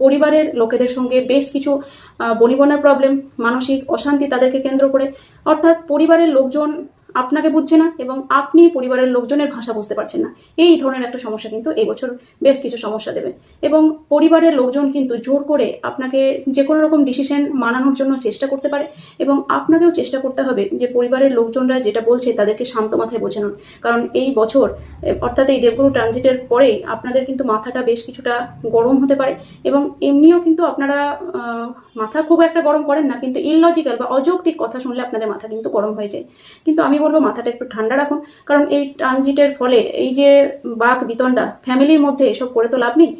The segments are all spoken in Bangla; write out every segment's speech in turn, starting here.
পরিবারের লোকেদের সঙ্গে বেশ কিছু বনিবনার প্রবলেম মানসিক অশান্তি তাদেরকে কেন্দ্র করে। অর্থাৎ পরিবারের লোকজন আপনাকে বুঝছে না এবং আপনি পরিবারের লোকজনের ভাষা বুঝতে পারছেন না। এই ধরনের একটা সমস্যা কিন্তু এই বছর বেশ কিছু সমস্যা দেবে। এবং পরিবারের লোকজন কিন্তু জোর করে আপনাকে যে কোনো রকম ডিসিশন মানানোর জন্য চেষ্টা করতে পারে এবং আপনাকেও চেষ্টা করতে হবে যে পরিবারের লোকজনরা যেটা বলছে তাদেরকে শান্ত মাথায় বোঝানোর। কারণ এই বছর, অর্থাৎ এই দেবগুরু ট্রানজিটের পরেই আপনাদের কিন্তু মাথাটা বেশ কিছুটা গরম হতে পারে এবং এমনিও কিন্তু আপনারা মাথা খুব একটা গরম করেন না, কিন্তু ইললজিক্যাল বা অযৌক্তিক কথা শুনলে আপনাদের মাথা কিন্তু গরম হয়ে যায়। কিন্তু আমি বলব মাথাটা একটু ঠান্ডা রাখুন। কারণ এই ট্রানজিটের ফলে এই যে বাক বিতণ্ডা, ফ্যামিলির মধ্যে এসব করে তো লাভ নেই।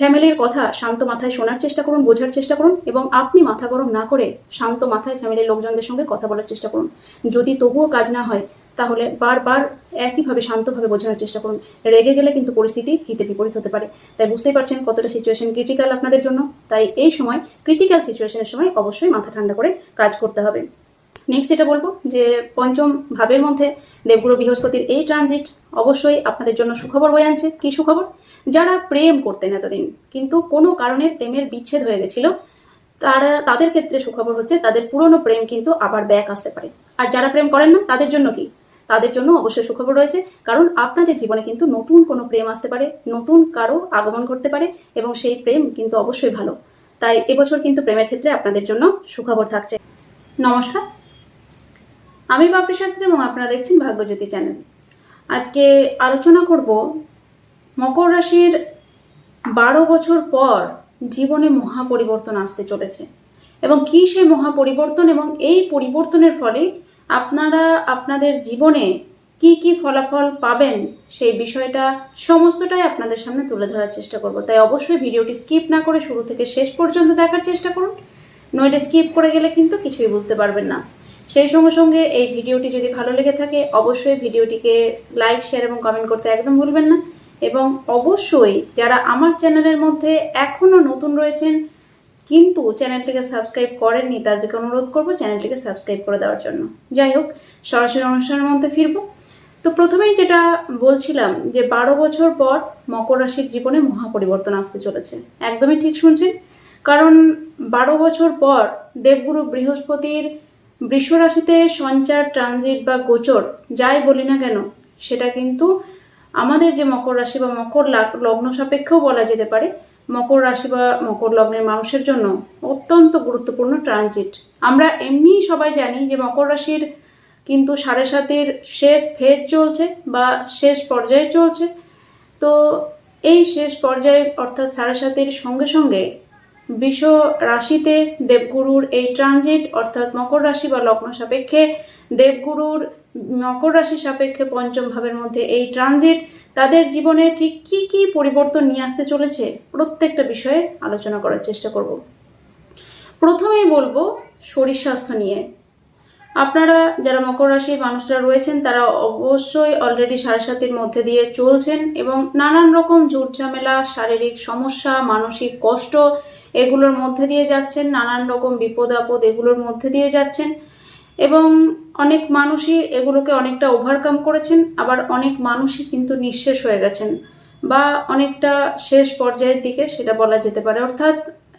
ফ্যামিলির কথা শান্ত মাথায় শোনার চেষ্টা করুন, বোঝার চেষ্টা করুন, এবং আপনি মাথা গরম না করে শান্ত মাথায় ফ্যামিলির লোকজনদের সঙ্গে কথা বলার চেষ্টা করুন। যদি তবুও কাজ না হয়, তাহলে বারবার একইভাবে শান্তভাবে বোঝানোর চেষ্টা করুন। রেগে গেলে কিন্তু পরিস্থিতি হিতে বিপরীত হতে পারে। তাই বুঝতেই পারছেন কতটা সিচুয়েশন ক্রিটিক্যাল আপনাদের জন্য। তাই এই সময় ক্রিটিক্যাল সিচুয়েশনের সময় অবশ্যই মাথা ঠান্ডা করে কাজ করতে হবে। নেক্সট যেটা বলব, যে পঞ্চম ভাবের মধ্যে দেবগুরু বৃহস্পতির এই ট্রানজিট অবশ্যই আপনাদের জন্য সুখবর বয়ে আনছে। কি সুখবর? যারা প্রেম করতেন এতদিন, কিন্তু কোনো কারণে প্রেমের বিচ্ছেদ হয়ে গেছিল, তারা, তাদের ক্ষেত্রে সুখবর হচ্ছে তাদের পুরনো প্রেম কিন্তু আবার ব্যাক আসতে পারে। আর যারা প্রেম করেন না, তাদের জন্য কি? তাদের জন্য অবশ্যই সুখবর রয়েছে, কারণ আপনাদের জীবনে কিন্তু নতুন কোনো প্রেম আসতে পারে, নতুন কারও আগমন ঘটতে পারে, এবং সেই প্রেম কিন্তু অবশ্যই ভালো। তাই এবছর কিন্তু প্রেমের ক্ষেত্রে আপনাদের জন্য সুখবর থাকছে। নমস্কার। আমি বাপি শাস্ত্রী এবং আপনারা দেখছেন ভাগ্যজ্যোতি চ্যানেল। আজকে আলোচনা করব মকর রাশির বারো বছর পর জীবনে মহা পরিবর্তন আসতে চলেছে এবং কি সেই মহা পরিবর্তন এবং এই পরিবর্তনের ফলে আপনারা আপনাদের জীবনে কি কি ফলাফল পাবেন সেই বিষয়টা সমস্তটাই আপনাদের সামনে তুলে ধরার চেষ্টা করব। তাই অবশ্যই ভিডিওটি স্কিপ না করে শুরু থেকে শেষ পর্যন্ত দেখার চেষ্টা করুন। নইলে স্কিপ করে গেলে কিন্তু কিছুই বুঝতে পারবেন না। সেই সঙ্গে সঙ্গে এই ভিডিওটি যদি ভালো লেগে থাকে, অবশ্যই ভিডিওটিকে লাইক শেয়ার এবং কমেন্ট করতে একদম ভুলবেন না। এবং অবশ্যই যারা আমার চ্যানেলের মধ্যে এখনও নতুন রয়েছেন, কিন্তু চ্যানেলটিকে সাবস্ক্রাইব করেননি, তাদেরকে অনুরোধ করব চ্যানেলটিকে সাবস্ক্রাইব করে দেওয়ার জন্য। যাই হোক, সরাসরি অনুষ্ঠানের মধ্যে ফিরবো। তো প্রথমেই যেটা বলছিলাম যে, বারো বছর পর মকর রাশির জীবনে মহা পরিবর্তন আসতে চলেছে। একদমই ঠিক শুনছেন। কারণ বারো বছর পর দেবগুরু বৃহস্পতির বৃষ রাশিতে সঞ্চার ট্রানজিট বা গোচর, যাই বলি না কেন, সেটা কিন্তু আমাদের যে মকর রাশি বা মকর লাগ- লগ্ন সাপেক্ষেও বলা যেতে পারে। মকর রাশি বা মকর লগ্নের মানুষের জন্য অত্যন্ত গুরুত্বপূর্ণ ট্রানজিট আমরা এমনিই সবাই জানি যে মকর রাশির কিন্তু সাড়ে সাতের শেষ ফেজ চলছে বা শেষ পর্যায়ে চলছে। তো এই শেষ পর্যায়ে অর্থাৎ সাড়ে সাতের সঙ্গে সঙ্গে বৃষ রাশিতে দেবগুরুর এই ট্রানজিট অর্থাৎ মকর রাশি বা লগ্ন সাপেক্ষে দেবগুরুর মকর রাশি সাপেক্ষে পঞ্চম ভাবের মধ্যে এই ট্রানজিট তাদের জীবনে ঠিক কি কি পরিবর্তন নিয়ে আসতে চলেছে প্রত্যেকটা বিষয়ে আলোচনা করার চেষ্টা করব। প্রথমেই বলব শরীর স্বাস্থ্য নিয়ে। আপনারা যারা মকর রাশির মানুষরা রয়েছেন, তারা অবশ্যই অলরেডি সাড়ে সাতের মধ্যে দিয়ে চলছেন এবং নানান রকম ঝুট ঝামেলা শারীরিক সমস্যা, মানসিক কষ্ট এগুলোর মধ্যে দিয়ে যাচ্ছেন, নানান রকম বিপদ আপদ এগুলোর মধ্যে দিয়ে যাচ্ছেন এবং অনেক মানুষই এগুলোকে অনেকটা ওভারকাম করেছেন, আবার অনেক মানুষই কিন্তু নিঃশেষ হয়ে গেছেন বা অনেকটা শেষ পর্যায়ের দিকে সেটা বলা যেতে পারে। অর্থাৎ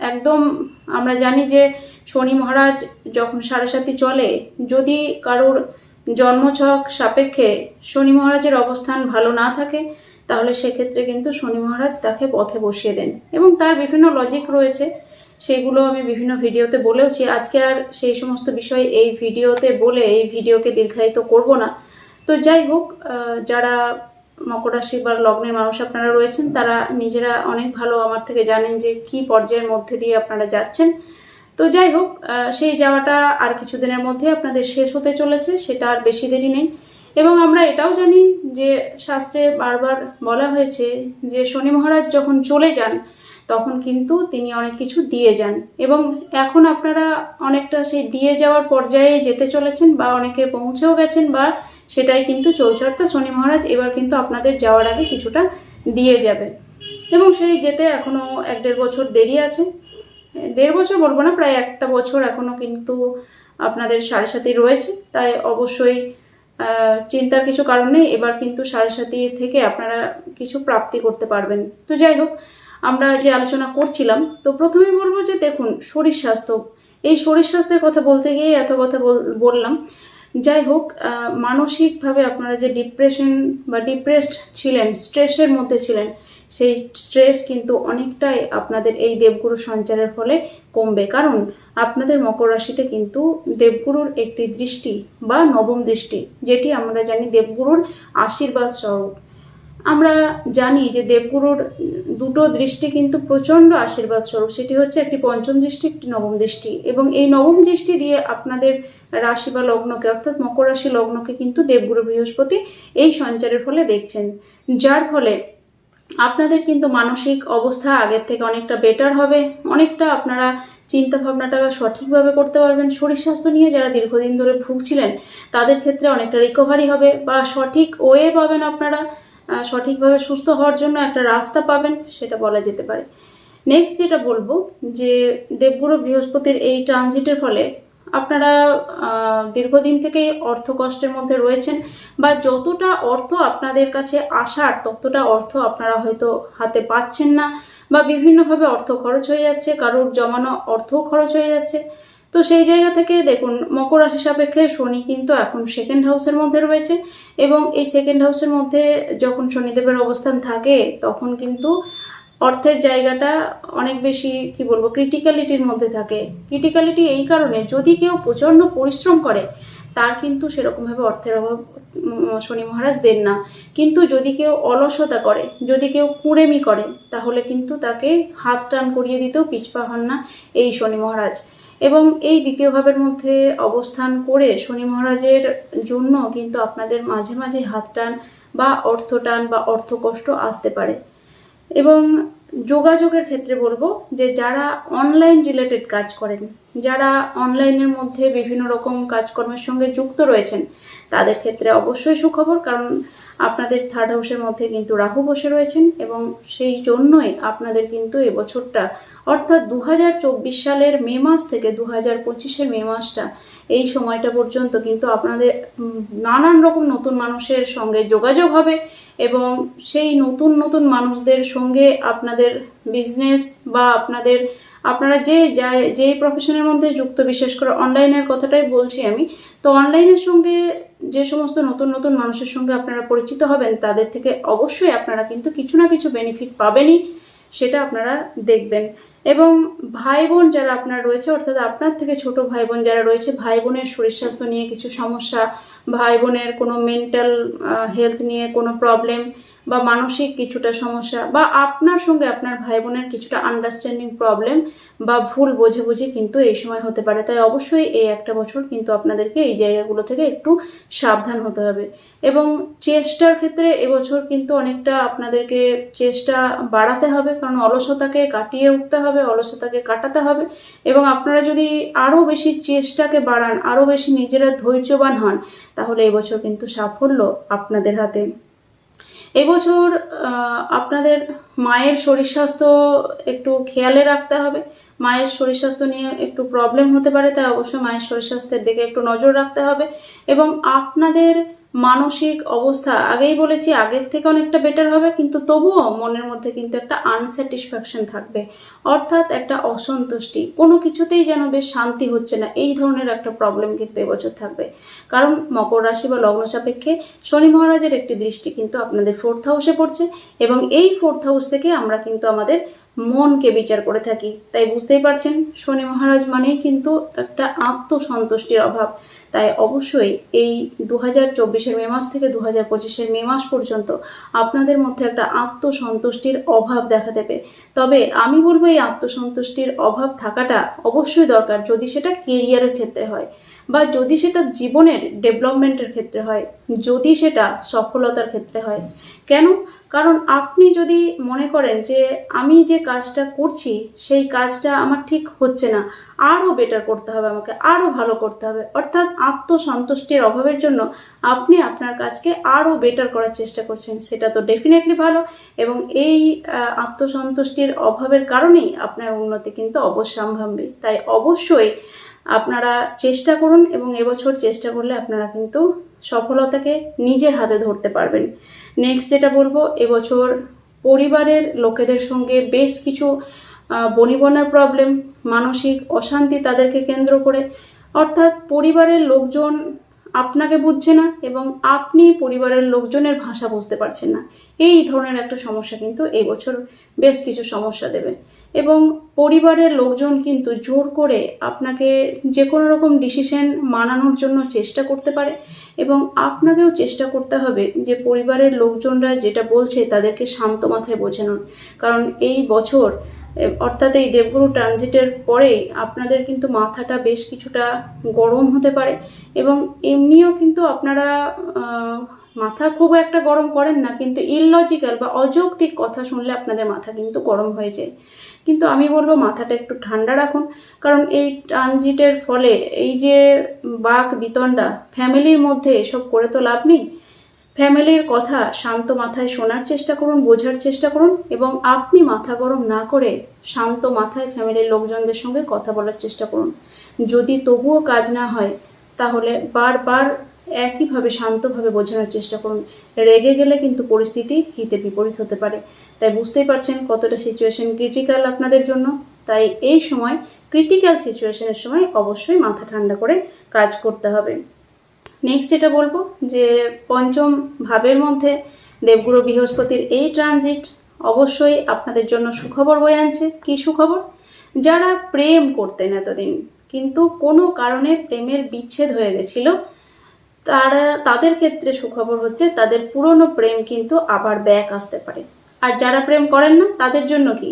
একদম আমরা জানি যে শনি মহারাজ যখন সাড়ে সাতি চলে, যদি কারোর জন্মছক সাপেক্ষে শনি মহারাজের অবস্থান ভালো না থাকে তাহলে সেক্ষেত্রে কিন্তু শনি মহারাজ তাকে পথে বসিয়ে দেন। এবং তার বিভিন্ন লজিক রয়েছে, সেগুলো আমি বিভিন্ন ভিডিওতে বলেওছি। আজকে আর সেই সমস্ত বিষয় এই ভিডিওতে বলে এই ভিডিওকে দীর্ঘায়িত করব না। তো যাই হোক যারা মকর রাশি বা লগ্নের মানুষ আপনারা রয়েছেন, তারা নিজেরা অনেক ভালো আমার থেকে জানেন যে কি পর্যায়ের মধ্যে দিয়ে আপনারা যাচ্ছেন। তো যাই হোক সেই যাওয়াটা আর কিছুদিনের মধ্যে আপনাদের শেষ হতে চলেছে, সেটা আর বেশি দেরি নেই। এবং আমরা এটাও জানি যে শাস্ত্রে বারবার বলা হয়েছে যে শনি মহারাজ যখন চলে যান, তখন কিন্তু তিনি অনেক কিছু দিয়ে যান। এবং এখন আপনারা অনেকটা সেই দিয়ে যাওয়ার পর্যায়ে যেতে চলেছেন বা অনেকে পৌঁছেও গেছেন বা সেটাই কিন্তু চলছে। অর্থাৎ শনি মহারাজ এবার কিন্তু আপনাদের যাওয়ার আগে কিছুটা দিয়ে যাবে। এবং সেই যেতে এখনও এক দেড় বছর দেরি আছে। দেড় বছর বলব না, প্রায় একটা বছর এখনও কিন্তু আপনাদের সাড়ে সাথে রয়েছে। তাই অবশ্যই চিন্তার কিছু কারণ এবার কিন্তু সাড়ে সাতি থেকে আপনারা কিছু প্রাপ্তি করতে পারবেন। তো যাই হোক, আমরা যে আলোচনা করছিলাম, তো প্রথমে বলব যে দেখুন, শরীর স্বাস্থ্য। এই শরীর স্বাস্থ্যের কথা বলতে গিয়ে এত কথা বললাম। যাই হোক মানসিকভাবে আপনারা যে ডিপ্রেশন বা ডিপ্রেসড ছিলেন স্ট্রেসের মধ্যে ছিলেন সেই স্ট্রেস কিন্তু অনেকটাই আপনাদের এই দেবগুরু সঞ্চারের ফলে কমবে। কারণ আপনাদের মকর রাশিতে কিন্তু দেবগুরুর একটি দৃষ্টি বা নবম দৃষ্টি, যেটি আমরা জানি দেবগুরুর আশীর্বাদ স্বরূপ। আমরা জানি যে দেবগুরুর দুটো দৃষ্টি কিন্তু প্রচণ্ড আশীর্বাদ স্বরূপ, সেটি হচ্ছে একটি পঞ্চম দৃষ্টি, একটি নবম দৃষ্টি। এবং এই নবম দৃষ্টি দিয়ে আপনাদের রাশি বা লগ্নকে, অর্থাৎ মকর রাশি লগ্নকে কিন্তু দেবগুরু বৃহস্পতি এই সঞ্চারের ফলে দেখছেন। যার ফলে আপনাদের কিন্তু মানসিক অবস্থা আগের থেকে অনেকটা বেটার হবে, অনেকটা আপনারা চিন্তা ভাবনাটা সঠিকভাবে করতে পারবেন। শরীর স্বাস্থ্য নিয়ে যারা দীর্ঘদিন ধরে ভুগছিলেন, তাদের ক্ষেত্রে অনেকটা রিকভারি হবে বা সঠিক ওয়ে পাবেন আপনারা সঠিকভাবে সুস্থ হওয়ার জন্য একটা রাস্তা পাবেন, সেটা বলা যেতে পারে। নেক্সট যেটা বলব, যে দেবগুরু বৃহস্পতির এই ট্রানজিটের ফলে আপনারা দীর্ঘদিন থেকেই অর্থ কষ্টের মধ্যে রয়েছেন বা যতটা অর্থ আপনাদের কাছে আসার, ততটা অর্থ আপনারা হয়তো হাতে পাচ্ছেন না বা বিভিন্নভাবে অর্থ খরচ হয়ে যাচ্ছে, কারোর জমানো অর্থও খরচ হয়ে যাচ্ছে। তো সেই জায়গা থেকে দেখুন, মকর রাশি সাপেক্ষে শনি কিন্তু এখন সেকেন্ড হাউসের মধ্যে রয়েছে এবং এই সেকেন্ড হাউসের মধ্যে যখন শনিদেবের অবস্থান থাকে, তখন কিন্তু অর্থের জায়গাটা অনেক বেশি, কি বলব ক্রিটিক্যালিটির মধ্যে থাকে। ক্রিটিক্যালিটি এই কারণে যদি কেউ প্রচণ্ড পরিশ্রম করে, তার কিন্তু সেরকমভাবে অর্থের অভাব শনি মহারাজ দেন না। কিন্তু যদি কেউ অলসতা করে, যদি কেউ কুঁড়েমি করে, তাহলে কিন্তু তাকে হাত টান করিয়ে দিতেও পিছপা হন না এই শনি মহারাজ। এবং এই দ্বিতীয় ভাবের মধ্যে অবস্থান করে শনি মহারাজের জন্য কিন্তু আপনাদের মাঝে মাঝে হাত টান বা অর্থ টান বা অর্থ কষ্ট আসতে পারে। এবং যোগাযোগের ক্ষেত্রে বলব যে যারা অনলাইন রিলেটেড কাজ করেন, যারা অনলাইনের মধ্যে বিভিন্ন রকম কাজকর্মের সঙ্গে যুক্ত রয়েছেন, তাদের ক্ষেত্রে অবশ্যই সুখবর, কারণ আপনাদের থার্ড হাউসের মধ্যে কিন্তু রাহু বসে রয়েছেন এবং সেই জন্যই আপনাদের কিন্তু এবছরটা অর্থাৎ দু হাজার চব্বিশ সালের মে মাস থেকে দু হাজার পঁচিশের মে মাসটা, এই সময়টা পর্যন্ত কিন্তু আপনাদের নানান রকম নতুন মানুষের সঙ্গে যোগাযোগ হবে এবং সেই নতুন নতুন মানুষদের সঙ্গে আপনাদের বিজনেস বা আপনাদের, আপনারা যে যা- প্রফেশনের মধ্যে যুক্ত, বিশেষ করে অনলাইনের কথাটাই বলছি আমি, তো অনলাইনের সঙ্গে যে সমস্ত নতুন নতুন মানুষের সঙ্গে আপনারা পরিচিত হবেন, তাদের থেকে অবশ্যই আপনারা কিন্তু কিছু না কিছু বেনিফিট পাবেনই, সেটা আপনারা দেখবেন। এবং ভাই বোন যারা আপনার রয়েছে, অর্থাৎ আপনার থেকে ছোট ভাই বোন যারা রয়েছে ভাই বোনের শরীর স্বাস্থ্য নিয়ে কিছু সমস্যা ভাই বোনের কোনো মেন্টাল হেলথ নিয়ে কোনো প্রবলেম বা মানসিক কিছুটা সমস্যা বা আপনার সঙ্গে আপনার ভাই বোনের কিছুটা আন্ডারস্ট্যান্ডিং প্রবলেম বা ভুল বোঝে বোঝাবুঝি কিন্তু এই সময় হতে পারে। তাই অবশ্যই এই একটা বছর কিন্তু আপনাদেরকে এই জায়গাগুলো থেকে একটু সাবধান হতে হবে। এবং চেষ্টার ক্ষেত্রে এবছর কিন্তু অনেকটা আপনাদেরকে চেষ্টা বাড়াতে হবে, কারণ অলসতাকে কাটিয়ে উঠতে হবে, অলসতাকে কাটাতে হবে। এবং আপনারা যদি আরও বেশি চেষ্টাকে বাড়ান, আরও বেশি নিজেরা ধৈর্যবান হন তাহলে এবছর কিন্তু সাফল্য আপনাদের হাতে। এবছর আপনাদের মায়ের শরীর স্বাস্থ্য একটু খেয়ালে রাখতে হবে। মায়ের শরীর স্বাস্থ্য নিয়ে একটু প্রবলেম হতে পারে, তাই অবশ্যই মায়ের শরীর স্বাস্থ্যের দিকে একটু নজর রাখতে হবে। এবং আপনাদের মানসিক অবস্থা, আগেই বলেছি আগের থেকে অনেকটা বেটার হবে, কিন্তু তবুও মনের মধ্যে কিন্তু একটা আনস্যাটিসফ্যাকশন থাকবে। অর্থাৎ একটা অসন্তুষ্টি, কোনো কিছুতেই যেন বেশ শান্তি হচ্ছে না, এই ধরনের একটা প্রবলেম কিন্তু এবছর থাকবে। কারণ মকর রাশি বা লগ্ন সাপেক্ষে শনি মহারাজের একটি দৃষ্টি কিন্তু আপনাদের ফোর্থ হাউসে পড়ছে, এবং এই ফোর্থ হাউস থেকে আমরা কিন্তু আমাদের মনকে বিচার করে থাকি। তাই বুঝতেই পারছেন, শনি মহারাজ মানেই কিন্তু একটা আত্মসন্তুষ্টির অভাব। তাই অবশ্যই এই দু হাজার চব্বিশের মে মাস থেকে দু হাজার পঁচিশের মে মাস পর্যন্ত আপনাদের মধ্যে একটা আত্মসন্তুষ্টির অভাব দেখা দেবে। তবে আমি বলব এই আত্মসন্তুষ্টির অভাব থাকাটা অবশ্যই দরকার যদি সেটা কেরিয়ারের ক্ষেত্রে হয় বা যদি সেটা জীবনের ডেভেলপমেন্টের ক্ষেত্রে হয়, যদি সেটা সফলতার ক্ষেত্রে হয়। কেন? কারণ আপনি যদি মনে করেন যে আমি যে কাজটা করছি, সেই কাজটা আমার ঠিক হচ্ছে না, আরও বেটার করতে হবে আমাকে, আরও ভালো করতে হবে। অর্থাৎ আত্মসন্তুষ্টির অভাবের জন্য আপনি আপনার কাজকে আরও বেটার করার চেষ্টা করছেন, সেটা তো ডেফিনেটলি ভালো এবং এই আত্মসন্তুষ্টির অভাবের কারণেই আপনার উন্নতি কিন্তু অবশ্যম্ভাবী। তাই অবশ্যই আপনারা চেষ্টা করুন এবং এবছর চেষ্টা করলে আপনারা কিন্তু সফলতাকে নিজের হাতে ধরতে পারবেন। নেক্সট যেটা বলব, এবছর পরিবারের লোকেদের সঙ্গে বেশ কিছু বনিবনার প্রবলেম মানসিক অশান্তি তাদেরকে কেন্দ্র করে। অর্থাৎ পরিবারের লোকজন আপনাকে বুঝছে না এবং আপনি পরিবারের লোকজনের ভাষা বুঝতে পারছেন না। এই ধরনের একটা সমস্যা কিন্তু এই বছর বেশ কিছু সমস্যা দেবে। এবং পরিবারের লোকজন কিন্তু জোর করে আপনাকে যে কোনো রকম ডিসিশন মানানোর জন্য চেষ্টা করতে পারে এবং আপনাকেও চেষ্টা করতে হবে যে পরিবারের লোকজনরা যেটা বলছে তাদেরকে শান্ত মাথায় বোঝানোর। কারণ এই বছর অর্থাৎ এই দেবগুরু ট্রানজিটের পরেই আপনাদের কিন্তু মাথাটা বেশ কিছুটা গরম হতে পারে এবং এমনিও কিন্তু আপনারা মাথা খুব একটা গরম করেন না, কিন্তু ইললজিক্যাল বা অযৌক্তিক কথা শুনলে আপনাদের মাথা কিন্তু গরম হয়ে যায়। কিন্তু আমি বলব মাথাটা একটু ঠান্ডা রাখুন, কারণ এই ট্রানজিটের ফলে এই যে বাক, বিতণ্ডা ফ্যামিলির মধ্যে এসব করে তো লাভ নেই। ফ্যামিলির কথা শান্ত মাথায় শোনার চেষ্টা করুন, বোঝার চেষ্টা করুন এবং আপনি মাথা গরম না করে শান্ত মাথায় ফ্যামিলির লোকজনদের সঙ্গে কথা বলার চেষ্টা করুন। যদি তবুও কাজ না হয়, তাহলে বারবার একইভাবে শান্তভাবে বোঝানোর চেষ্টা করুন। রেগে গেলে কিন্তু পরিস্থিতি হিতে বিপরীত হতে পারে। তাই বুঝতেই পারছেন কতটা সিচুয়েশন ক্রিটিক্যাল আপনাদের জন্য। তাই এই সময় ক্রিটিক্যাল সিচুয়েশনের সময় অবশ্যই মাথা ঠান্ডা করে কাজ করতে হবে। নেক্সট যেটা বলব, যে পঞ্চম ভাবের মধ্যে দেবগুরু বৃহস্পতির এই ট্রানজিট অবশ্যই আপনাদের জন্য সুখবর বয়ে আনছে। কি সুখবর? যারা প্রেম করতেন এতদিন, কিন্তু কোনো কারণে প্রেমের বিচ্ছেদ হয়ে গেছিল, তারা, তাদের ক্ষেত্রে সুখবর হচ্ছে তাদের পুরনো প্রেম কিন্তু আবার ব্যাক আসতে পারে। আর যারা প্রেম করেন না, তাদের জন্য কি?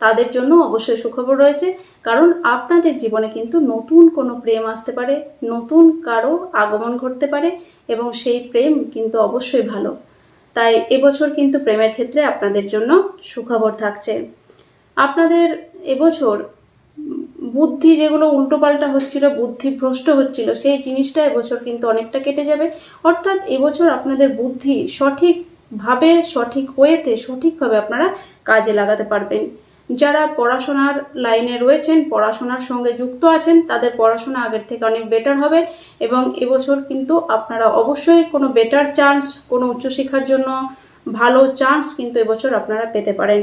তাদের জন্য অবশ্যই সুখবর রয়েছে, কারণ আপনাদের জীবনে কিন্তু নতুন কোনো প্রেম আসতে পারে, নতুন কারও আগমন ঘটতে পারে, এবং সেই প্রেম কিন্তু অবশ্যই ভালো। তাই এবছর কিন্তু প্রেমের ক্ষেত্রে আপনাদের জন্য সুখবর থাকছে। আপনাদের এবছর বুদ্ধি যেগুলো উল্টোপাল্টা হচ্ছিল, বুদ্ধি ভ্রষ্ট হচ্ছিল, সেই জিনিসটা এবছর কিন্তু অনেকটা কেটে যাবে। অর্থাৎ এবছর আপনাদের বুদ্ধি সঠিকভাবে, সঠিক ওয়েতে, সঠিকভাবে আপনারা কাজে লাগাতে পারবেন। যারা পড়াশোনার লাইনে রয়েছেন, পড়াশোনার সঙ্গে যুক্ত আছেন, তাদের পড়াশোনা আগের থেকে অনেক বেটার হবে এবং এবছর কিন্তু আপনারা অবশ্যই কোনো বেটার চান্স কোনো উচ্চশিক্ষার জন্য ভালো চান্স কিন্তু এবছর আপনারা পেতে পারেন।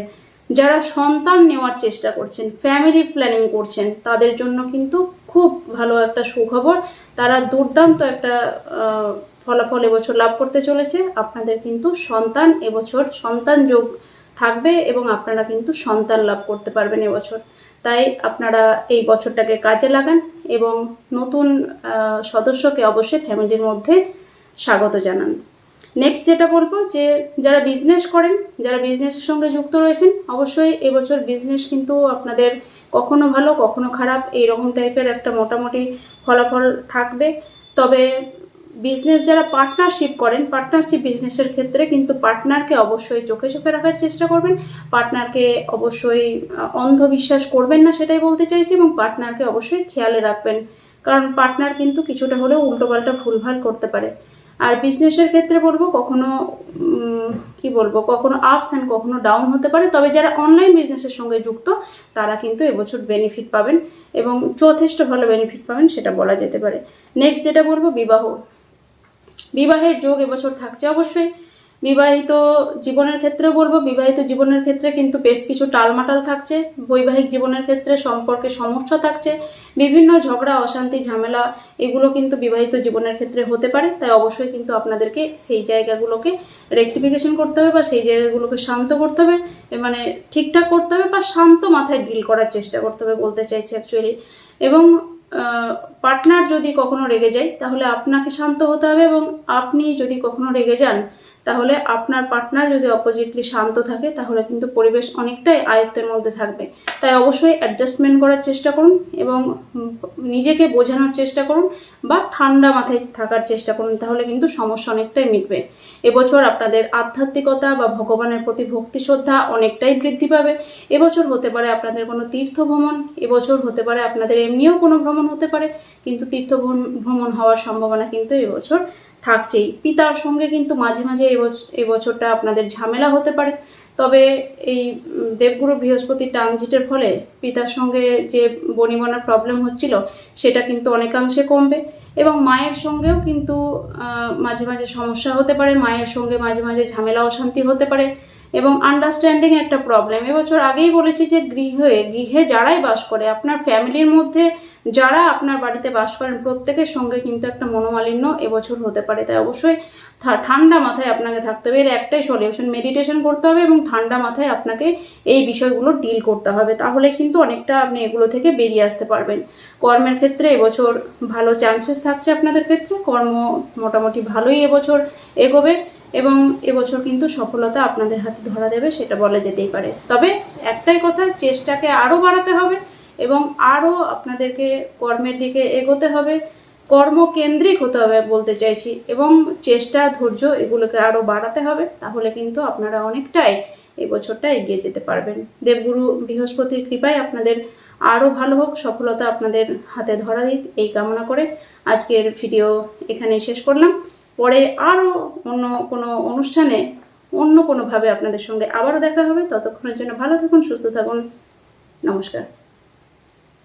যারা সন্তান নেওয়ার চেষ্টা করছেন ফ্যামিলি প্ল্যানিং করছেন, তাদের জন্য কিন্তু খুব ভালো একটা সুখবর। তারা দুর্দান্ত একটা ফলাফল এবছর লাভ করতে চলেছে। আপনাদের কিন্তু সন্তান এবছর সন্তান যোগ থাকবে এবং আপনারা কিন্তু সন্তান লাভ করতে পারবেন এবছর। তাই আপনারা এই বছরটাকে কাজে লাগান এবং নতুন সদস্যকে অবশ্যই ফ্যামিলির মধ্যে স্বাগত জানান। নেক্সট যেটা বলব যে, যারা বিজনেস করেন, যারা বিজনেসের সঙ্গে যুক্ত রয়েছেন, অবশ্যই এবছর বিজনেস কিন্তু আপনাদের কখনো ভালো, কখনো খারাপ, এইরকম টাইপের একটা মোটামুটি ফলাফল থাকবে। তবে বিজনেস যারা পার্টনারশিপ করেন পার্টনারশিপ বিজনেসের ক্ষেত্রে কিন্তু পার্টনারকে অবশ্যই চোখে চোখে রাখার চেষ্টা করবেন। পার্টনারকে অবশ্যই অন্ধবিশ্বাস করবেন না সেটাই বলতে চাইছি এবং পার্টনারকে অবশ্যই খেয়ালে রাখবেন। কারণ পার্টনার কিন্তু কিছুটা হলেও উল্টোপাল্টা ভুলভাল করতে পারে। আর বিজনেসের ক্ষেত্রে বলব কখনো কি বলব, কখনো আপস অ্যান্ড কখনো ডাউন হতে পারে। তবে যারা অনলাইন বিজনেসের সঙ্গে যুক্ত, তারা কিন্তু এবছর বেনিফিট পাবেন এবং যথেষ্ট ভালো বেনিফিট পাবেন সেটা বলা যেতে পারে। নেক্সট যেটা বলব বিবাহ। বিবাহের যোগ এবছর থাকছে। অবশ্যই বিবাহিত জীবনের ক্ষেত্রেও বলব, বিবাহিত জীবনের ক্ষেত্রে কিন্তু বেশ কিছু টালমাটাল থাকছে। বৈবাহিক জীবনের ক্ষেত্রে সম্পর্কে সমস্যা থাকছে। বিভিন্ন ঝগড়া, অশান্তি, ঝামেলা এগুলো কিন্তু বিবাহিত জীবনের ক্ষেত্রে হতে পারে। তাই অবশ্যই কিন্তু আপনাদেরকে সেই জায়গাগুলোকে রেকটিফিকেশন করতে হবে বা সেই জায়গাগুলোকে শান্ত করতে হবে। মানে ঠিকঠাক করতে হবে বা শান্ত মাথায় ডিল করার চেষ্টা করতে হবে বলতে চাইছি অ্যাকচুয়ালি এবং পার্টনার যদি কখনো রেগে যায়, তাহলে আপনাকে শান্ত হতে হবে এবং আপনি যদি কখনো রেগে যান তাহলে আপনার পার্টনার যদি অপোজিটলি শান্ত থাকে, তাহলে কিন্তু পরিবেশ অনেকটাই আয়ত্তের মধ্যে থাকবে। তাই অবশ্যই অ্যাডজাস্টমেন্ট করার চেষ্টা করুন এবং নিজেকে বোঝানোর চেষ্টা করুন বা ঠান্ডা মাথায় থাকার চেষ্টা করুন, তাহলে কিন্তু সমস্যা অনেকটাই মিটবে। এবছর আপনাদের আধ্যাত্মিকতা বা ভগবানের প্রতি ভক্তি শ্রদ্ধা অনেকটাই বৃদ্ধি পাবে। এবছর হতে পারে আপনাদের কোনো তীর্থ ভ্রমণ এবছর হতে পারে আপনাদের এমনিও কোনো ভ্রমণ হতে পারে, কিন্তু তীর্থ ভ্রমণ- হওয়ার সম্ভাবনা কিন্তু এবছর থাকছেই। পিতার সঙ্গে কিন্তু মাঝে মাঝে এবছ- এবছরটা আপনাদের ঝামেলা হতে পারে। তবে এই দেবগুরু বৃহস্পতি ট্রানজিটের ফলে পিতার সঙ্গে যে বনিবনার প্রবলেম হচ্ছিল, সেটা কিন্তু অনেকাংশে কমবে। এবং মায়ের সঙ্গেও কিন্তু মাঝে মাঝে সমস্যা হতে পারে। মায়ের সঙ্গে মাঝে মাঝে ঝামেলা, অশান্তি হতে পারে। এবং আন্ডারস্ট্যান্ডিং একটা প্রবলেম এবছর আগেই বলেছি যে গৃহে গৃহে যারাই বাস করে, আপনার ফ্যামিলির মধ্যে যারা আপনার বাড়িতে বাস করেন, প্রত্যেকের সঙ্গে কিন্তু একটা মনোমালিন্য এবছর হতে পারে। তাই অবশ্যই ঠান্ডা মাথায় আপনাকে থাকতে হবে। এর একটাই সলিউশন মেডিটেশন করতে হবে এবং ঠান্ডা মাথায় আপনাকে এই বিষয়গুলো ডিল করতে হবে। তাহলে কিন্তু অনেকটা আপনি এগুলো থেকে বেরিয়ে আসতে পারবেন। কর্মের ক্ষেত্রে এবছর ভালো চান্সেস থাকছে আপনাদের ক্ষেত্রে। কর্ম মোটামুটি ভালোই এবছর এগোবে এবং এবছর কিন্তু সফলতা আপনাদের হাতে ধরা দেবে, সেটা বলা যেতেই পারে। তবে একটাই কথা, চেষ্টাকে আরও বাড়াতে হবে। এবং আরও আপনাদেরকে কর্মের দিকে এগোতে হবে, কর্মকেন্দ্রিক হতে হবে বলতে চাইছি এবং চেষ্টা, ধৈর্য এগুলোকে আরও বাড়াতে হবে, তাহলে কিন্তু আপনারা অনেকটাই এই বছরটা এগিয়ে যেতে পারবেন। দেবগুরু বৃহস্পতির কৃপায় আপনাদের আরও ভালো হোক, সফলতা আপনাদের হাতে ধরা দিক, এই কামনা করে আজকের ভিডিও এখানে শেষ করলাম। পরে আরও অন্য কোনো অনুষ্ঠানে অন্য কোনোভাবে আপনাদের সঙ্গে আবারও দেখা হবে, ততক্ষণের জন্য ভালো থাকুন, সুস্থ থাকুন, নমস্কার।